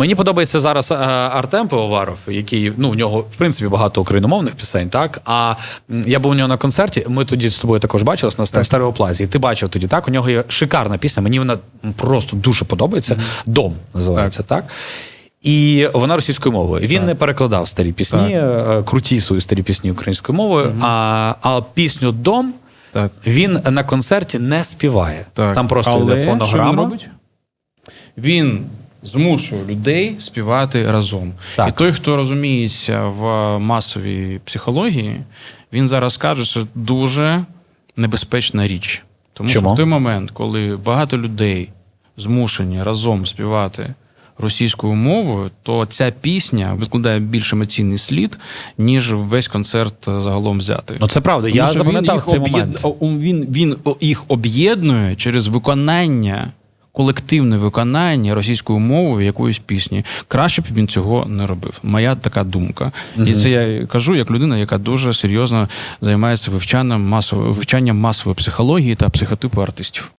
Мені подобається зараз е, Артем Пивоваров, який ну у нього в принципі багато україномовних пісень, так. А я був у нього на концерті. Ми тоді з тобою також бачились на так. стереоплазі. І ти бачив тоді, так? У нього є шикарна пісня. Мені вона просто дуже подобається. Дом називається, так. І вона російською мовою. Він не перекладав старі пісні, е, круті свої старі пісні українською мовою. А, а пісню Дом Так. він на концерті не співає. Так. Там просто Але йде Що він робить? Він змушує людей співати разом. Так. І той, хто розуміється в масовій психології, він зараз каже, що дуже небезпечна річ. Тому Чому? що в той момент, коли багато людей змушені разом співати російською мовою, то ця пісня викладає більш емоційний слід, ніж весь концерт загалом взятий. Ну це правда. Тому я запам'ятав цей об'єд- момент. Він, він їх об'єднує через виконання, колективне виконання російською мовою якоїсь пісні. Краще б він цього не робив. Моя така думка. І це я кажу як людина, яка дуже серйозно займається вивчанням масово вивчанням масової психології та психотипу артистів.